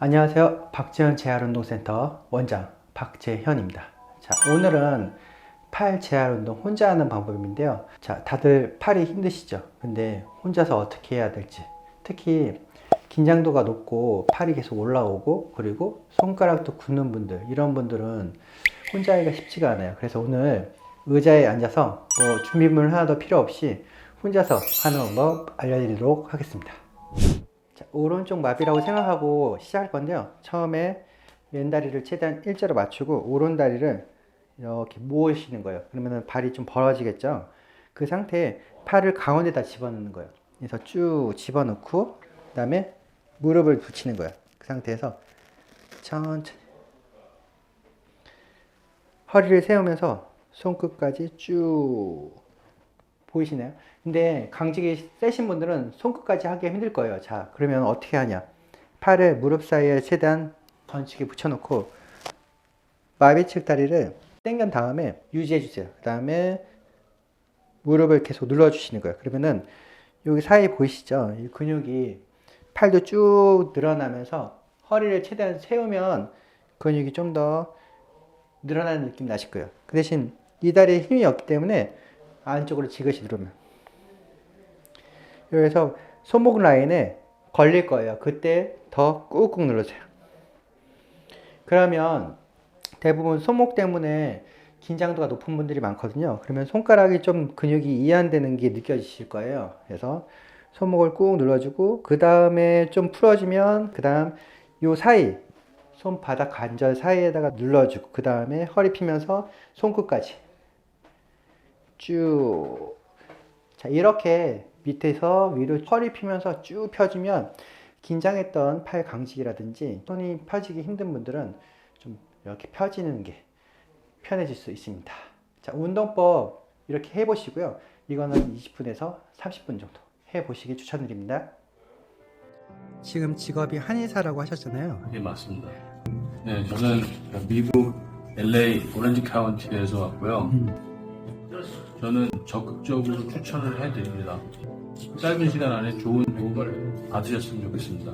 안녕하세요. 박재현 재활운동센터 원장 박재현입니다. 자, 오늘은 팔 재활운동 혼자 하는 방법인데요. 자, 다들 팔이 힘드시죠? 근데 혼자서 어떻게 해야 될지. 특히 긴장도가 높고 팔이 계속 올라오고 그리고 손가락도 굳는 분들 이런 분들은 혼자 하기가 쉽지가 않아요. 그래서 오늘 의자에 앉아서 뭐 준비물 하나도 필요 없이 혼자서 하는 방법 알려드리도록 하겠습니다. 자, 오른쪽 마비라고 생각하고 시작할 건데요. 처음에 왼다리를 최대한 일자로 맞추고 오른다리를 이렇게 모으시는 거예요. 그러면 발이 좀 벌어지겠죠? 그 상태에 팔을 가운데다 집어넣는 거예요. 그래서 쭉 집어넣고, 그 다음에 무릎을 붙이는 거예요. 그 상태에서 천천히. 허리를 세우면서 손끝까지 쭉 보이시나요? 근데 강직이 세신 분들은 손끝까지 하기 힘들 거예요. 자, 그러면 어떻게 하냐? 팔을 무릎 사이에 최대한 건치게 붙여놓고 마비측 다리를 당긴 다음에 유지해 주세요. 그 다음에 무릎을 계속 눌러 주시는 거예요. 그러면은 여기 사이 보이시죠? 이 근육이 팔도 쭉 늘어나면서 허리를 최대한 세우면 근육이 좀 더 늘어나는 느낌 나실 거예요. 그 대신 이 다리에 힘이 없기 때문에 안쪽으로 지그시 누르면 여기서 손목 라인에 걸릴 거예요. 그때 더 꾹꾹 눌러주세요. 그러면 대부분 손목 때문에 긴장도가 높은 분들이 많거든요. 그러면 손가락이 좀 근육이 이완되는 게 느껴지실 거예요. 그래서 손목을 꾹 눌러주고 그 다음에 좀 풀어지면 그 다음 요 사이 손바닥 관절 사이에다가 눌러주고 그 다음에 허리 피면서 손끝까지 쭉. 자, 이렇게 밑에서 위로 허리 피면서 쭉 펴주면 긴장했던 팔 강직이라든지 손이 펴지기 힘든 분들은 좀 이렇게 펴지는 게 편해질 수 있습니다. 자, 운동법 이렇게 해보시고요. 이거는 20분에서 30분 정도 해보시기 추천드립니다. 지금 직업이 한의사라고 하셨잖아요. 예, 맞습니다. 네, 저는 미국 LA 오렌지 카운티에서 왔고요. 저는 적극적으로 추천을 해드립니다. 짧은 시간 안에 좋은 도움을 받으셨으면 좋겠습니다.